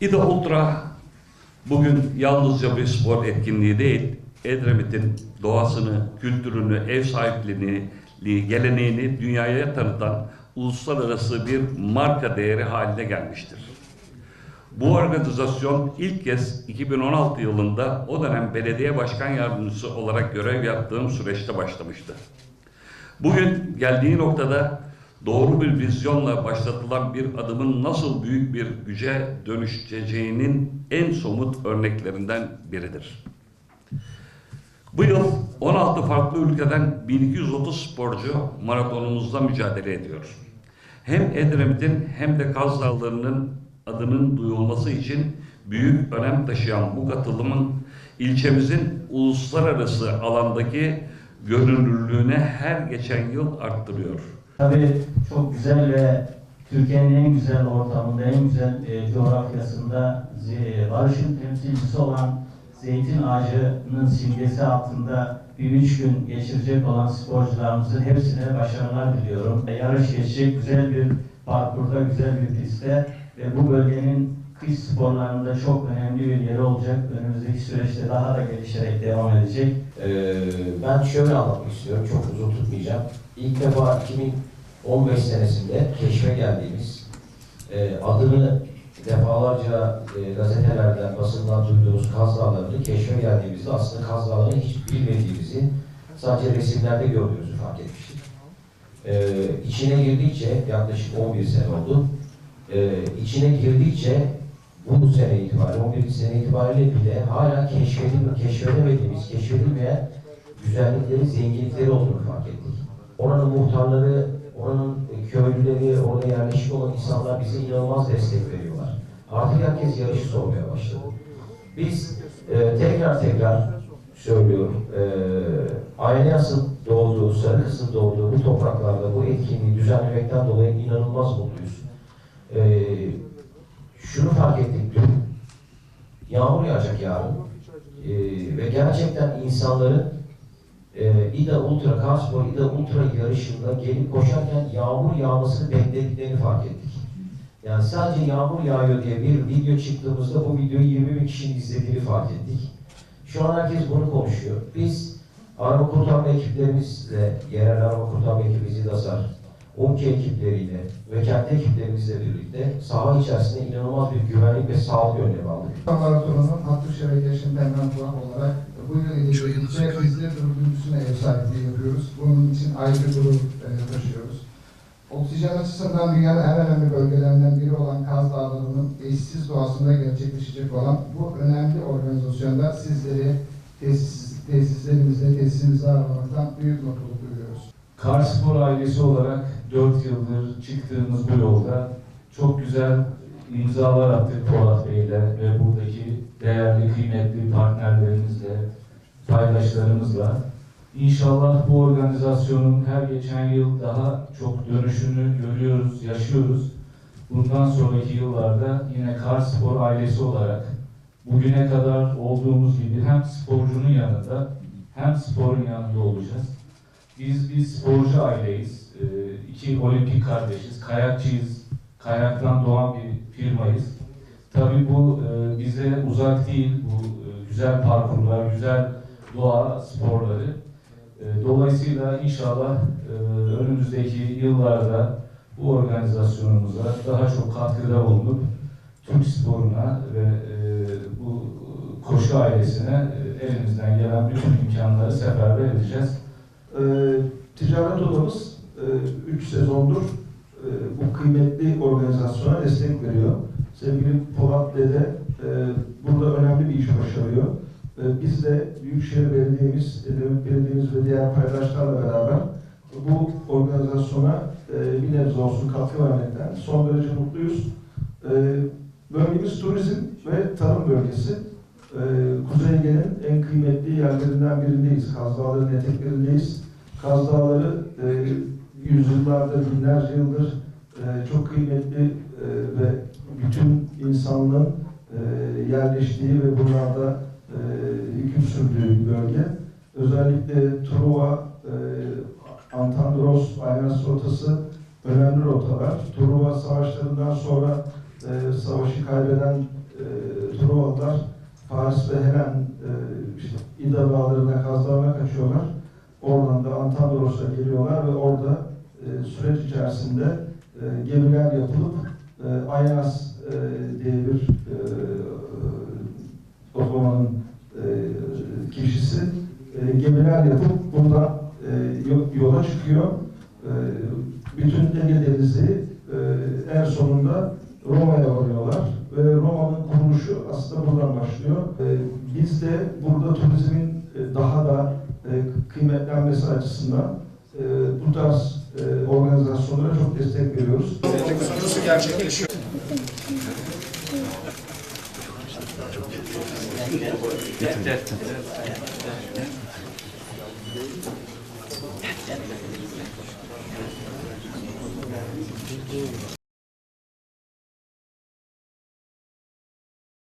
İda Ultra bugün yalnızca bir spor etkinliği değil, Edremit'in doğasını, kültürünü, ev sahipliğini, geleneğini dünyaya tanıtan uluslararası bir marka değeri haline gelmiştir. Bu organizasyon ilk kez 2016 yılında o dönem belediye başkan yardımcısı olarak görev yaptığım süreçte başlamıştı. Bugün geldiği noktada doğru bir vizyonla başlatılan bir adımın nasıl büyük bir güce dönüşeceğinin en somut örneklerinden biridir. Bu yıl 16 farklı ülkeden 1230 sporcu maratonumuzda mücadele ediyor. Hem Edremit'in hem de Kaz Dağları'nın adının duyulması için büyük önem taşıyan bu katılımın ilçemizin uluslararası alandaki görünürlüğüne her geçen yıl arttırıyor. Tabii çok güzel ve Türkiye'nin en güzel ortamında, en güzel e, coğrafyasında e, barışın temsilcisi olan zeytin ağacının simgesi altında bir üç gün geçirecek olan sporcularımızın hepsine başarılar diliyorum. Yarış geçecek güzel bir parkurda, güzel bir pistte ve bu bölgenin kış sporlarında çok önemli bir yeri olacak. Önümüzdeki süreçte daha da gelişerek devam edecek. Ee, ben şöyle anlatmak istiyorum, çok uzun tutmayacağım. İlk defa 2015 senesinde keşfe geldiğimiz, e, adını defalarca e, gazetelerden, basından duyduğumuz Kaz Dağları'nı keşfe geldiğimizde aslında Kaz Dağları'nı hiç bilmediğimizi sadece resimlerde gördüğümüzü fark etmiştik. Ee, içine girdikçe, yaklaşık 11 sene oldu, ee, içine girdikçe bu sene itibariyle, 11 sene itibariyle bile hala keşfedilme, keşfedemediğimiz, keşfedilmeyen güzellikleri, zenginlikleri olduğunu fark ettik. Oranın muhtarları, oranın köylüleri, orada yerleşik olan insanlar bize inanılmaz destek veriyorlar. Artık herkes yarışı sormaya başladı. Biz e, tekrar tekrar söylüyorum, e, Aynas'ın doğduğu, Sarıkız'ın doğduğu bu topraklarda bu etkinliği düzenlemekten dolayı inanılmaz mutluyuz. E, şunu fark ettik dün, yağmur yağacak yarın E, ve gerçekten insanların e, İDA Ultra, Karspor İDA Ultra yarışında gelip koşarken yağmur yağmasını beklediklerini fark ettik. Yani sadece yağmur yağıyor diye bir video çıktığımızda bu videoyu 20 bin kişinin izlediğini fark ettik. Şu an herkes bunu konuşuyor. Biz arama kurtarma ekiplerimizle, yerel arama kurtarma ekibi Zidasar, UMKE ekipleriyle ve kendi ekiplerimizle birlikte saha içerisinde inanılmaz bir güvenlik ve sağlık önlemi aldık. Maratonunun hattı şebekeşinden kulak olarak bu yıl ilgili bizde dördüncüsüne ev sahipliği yapıyoruz. Bunun için ayrı gurur e, taşıyoruz. Oksijen açısından dünyanın en önemli bölgelerinden biri olan Kaz Dağları'nın eşsiz doğasında gerçekleşecek olan bu önemli organizasyonda sizleri tesis, tesislerimizde, tesisimizde ağırlamaktan büyük mutluluk duyuyoruz. Karspor ailesi olarak 4 yıldır çıktığımız bu yolda çok güzel imzalar attık Polat Bey'le ve buradaki değerli, kıymetli partnerlerimizle, paydaşlarımızla. İnşallah bu organizasyonun her geçen yıl daha çok dönüşünü görüyoruz, yaşıyoruz. Bundan sonraki yıllarda yine Karspor ailesi olarak bugüne kadar olduğumuz gibi hem sporcunun yanında hem sporun yanında olacağız. Biz bir sporcu aileyiz. Ee, iki olimpik kardeşiz. Kayakçıyız. Kayaktan doğan bir firmayız. Tabii bu e, bize uzak değil. Bu e, güzel parkurlar, güzel doğa sporları. E, Dolayısıyla inşallah e, önümüzdeki yıllarda bu organizasyonumuza daha çok katkıda bulunup Türk sporuna ve e, bu koşu ailesine elimizden gelen bütün imkanları seferber edeceğiz. Ticaret odamız 3 sezondur bu kıymetli organizasyona destek veriyor. Sevgili Polat Dede burada önemli bir iş başarıyor. E, biz de Büyükşehir Belediye'miz, Edremit Belediye'miz ve diğer paydaşlarla beraber bu organizasyona e, bir nebze olsun katkı vermekten son derece mutluyuz. E, bölgemiz turizm ve tarım bölgesi. Ee, Kuzey Ege'nin en kıymetli yerlerinden birindeyiz. Kaz Dağları'nın eteklerindeyiz. Kaz Dağları e, yüzyıllardır, binlerce yıldır e, çok kıymetli e, ve bütün insanlığın e, yerleştiği ve buralarda e, hüküm sürdüğü bölge. Özellikle Truva, e, Antandros, Aynas rotası önemli rotalar. Truva savaşlarından sonra e, savaşı kaybeden e, Truvalılar Paris ve Helen e, işte İda Dağları'na, Kaz Dağı'na kaçıyorlar. Oradan da Antandros'a geliyorlar ve orada e, süreç içerisinde e, gemiler yapılıp e, Ayas e, diye bir e, o zamanın e, kişisi gemiler yapıp buradan e, yo- yola çıkıyor. E, bütün Ege Denizi e, en sonunda Roma'ya varıyorlar ve Roma'nın kuruluşu aslında buradan başlıyor. E, biz de burada turizmin e, daha da e, kıymetlenmesi açısından e, bu tarz organizasyonlara çok destek veriyoruz. sunusu gerçekleşiyor. do